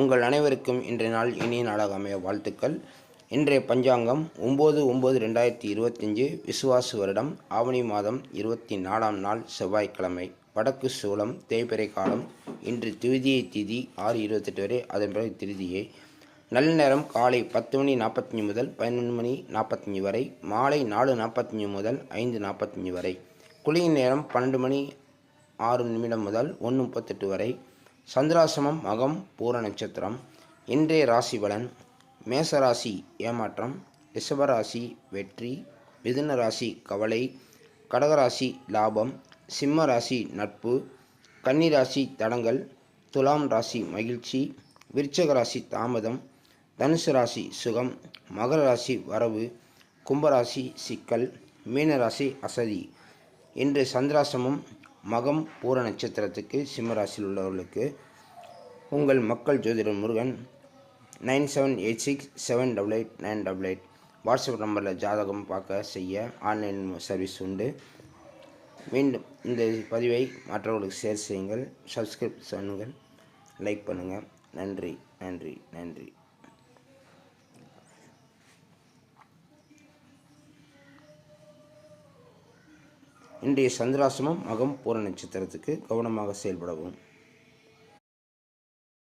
உங்கள் அனைவருக்கும் இன்றைய நாள் இனிய நாளாக அமைய வாழ்த்துக்கள். இன்றைய பஞ்சாங்கம் ஒம்பது ஒம்பது ரெண்டாயிரத்தி இருபத்தஞ்சு விசுவாசு வருடம் ஆவணி மாதம் இருபத்தி நாலாம் நாள் செவ்வாய்க்கிழமை. வடக்கு சூளம் தேய்பிறை காலம் இன்று திருதியை திதி ஆறு இருபத்தெட்டு வரை அதன் பிறகு திருதியை. நல்ல நேரம் காலை பத்து மணி நாற்பத்தஞ்சு முதல் பதினொன்று மணி நாற்பத்தஞ்சு வரை மாலை நாலு நாற்பத்தஞ்சு முதல் ஐந்து நாற்பத்தஞ்சு வரை. குளியின் நேரம் பன்னெண்டு மணி ஆறு நிமிடம் முதல் ஒன்று முப்பத்தெட்டு வரை. சந்திராசிரமம் மகம் பூர நட்சத்திரம் இன்றைய ராசி பலன் மேசராசி ஏமாற்றம் ரிஷபராசி வெற்றி மிதுன ராசி கவலை கடகராசி லாபம் சிம்ம ராசி நட்பு கன்னிராசி தடங்கள் துலாம் ராசி மகிழ்ச்சி விருச்சக ராசி தாமதம் தனுசு ராசி சுகம் மகர ராசி வரவு கும்பராசி சிக்கல் மீனராசி அசதி. இன்று சந்திராசிரமம் மகம் பூர நட்சத்திரத்துக்கு சிம்மராசியில் உள்ளவர்களுக்கு உங்கள் மக்கள் ஜோதிடர் Murugan nine seven eight six seven double eight nine double eight WhatsApp நம்பரில் ஜாதகம் பார்க்க செய்ய ஆன்லைன் சர்வீஸ் உண்டு. மீண்டும் இந்த பதிவை மற்றவர்களுக்கு ஷேர் செய்யுங்கள். சப்ஸ்கிரைப் பண்ணுங்கள். லைக் பண்ணுங்கள் நன்றி நன்றி நன்றி. இன்றைய சந்திராசிரமம் மகம் பூர நட்சத்திரத்துக்கு கவனமாக செயல்படவும்.